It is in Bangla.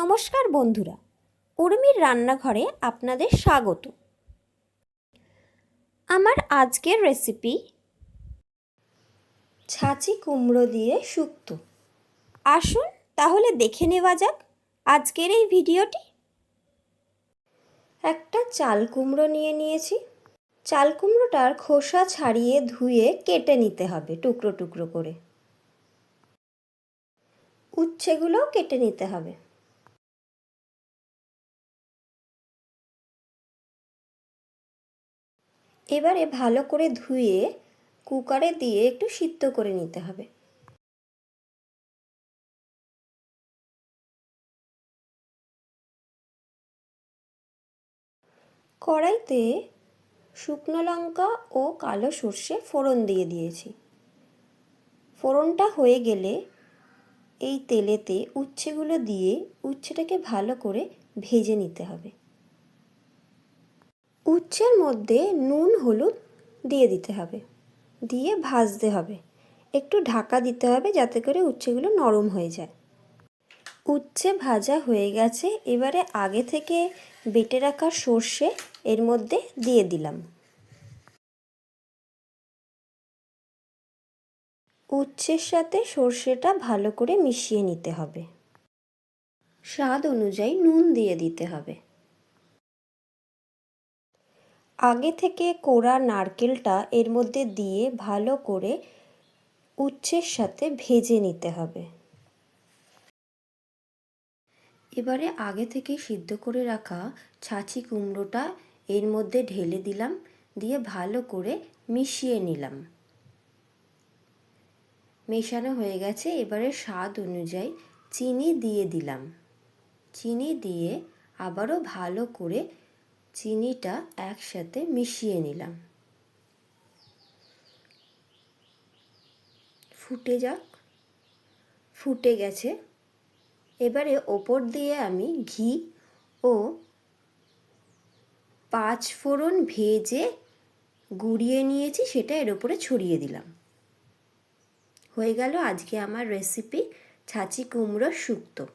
নমস্কার বন্ধুরা, উর্মির রান্নাঘরে আপনাদের স্বাগত। আমার আজকের রেসিপি ছাঁচি কুমড়ো দিয়ে শুক্ত। আসুন তাহলে দেখে নেওয়া যাক আজকের এই ভিডিওটি। একটা চাল কুমড়ো নিয়ে নিয়েছি। চাল কুমড়োটার খোসা ছাড়িয়ে ধুয়ে কেটে নিতে হবে টুকরো টুকরো করে। উচ্ছেগুলোও কেটে নিতে হবে। এবারে ভালো করে ধুয়ে কুকারে দিয়ে একটু সিদ্ধ করে নিতে হবে। কড়াইতে শুকনো লঙ্কা ও কালো সর্ষে ফোড়ন দিয়ে দিয়েছি। ফোড়নটা হয়ে গেলে এই তেলেতে উচ্ছেগুলো দিয়ে উচ্ছেটাকে ভালো করে ভেজে নিতে হবে। উচ্ছের মধ্যে নুন, হলুদ দিয়ে দিতে হবে। দিয়ে ভাজতে হবে। একটু ঢাকা দিতে হবে যাতে করে উচ্ছেগুলো নরম হয়ে যায়। উচ্ছে ভাজা হয়ে গেছে। এবারে আগে থেকে বেটে রাখা সর্ষে এর মধ্যে দিয়ে দিলাম। উচ্ছের সাথে সর্ষেটা ভালো করে মিশিয়ে নিতে হবে। স্বাদ অনুযায়ী নুন দিয়ে দিতে হবে। আগে থেকে কোড়া নারকেলটা এর মধ্যে দিয়ে ভালো করে উচ্ছের সাথে ভেজে নিতে হবে। এবারে আগে থেকে সিদ্ধ করে রাখা ছাঁচি কুমড়োটা এর মধ্যে ঢেলে দিলাম, দিয়ে ভালো করে মিশিয়ে নিলাম। মেশানো হয়ে গেছে, এবারে স্বাদ অনুযায়ী চিনি দিয়ে দিলাম। চিনি দিয়ে আবারও ভালো করে চিনিটা একসাথে মিশিয়ে নিলাম। ফুটে যাক। ফুটে গেছে। এবারে ওপর দিয়ে আমি ঘি ও পাঁচ ফোড়ন ভেজে গুঁড়িয়ে নিয়েছি, সেটা এর উপরে ছড়িয়ে দিলাম। হয়ে গেল আজকে আমার রেসিপি ছাঁচি কুমড়োর শুক্তো।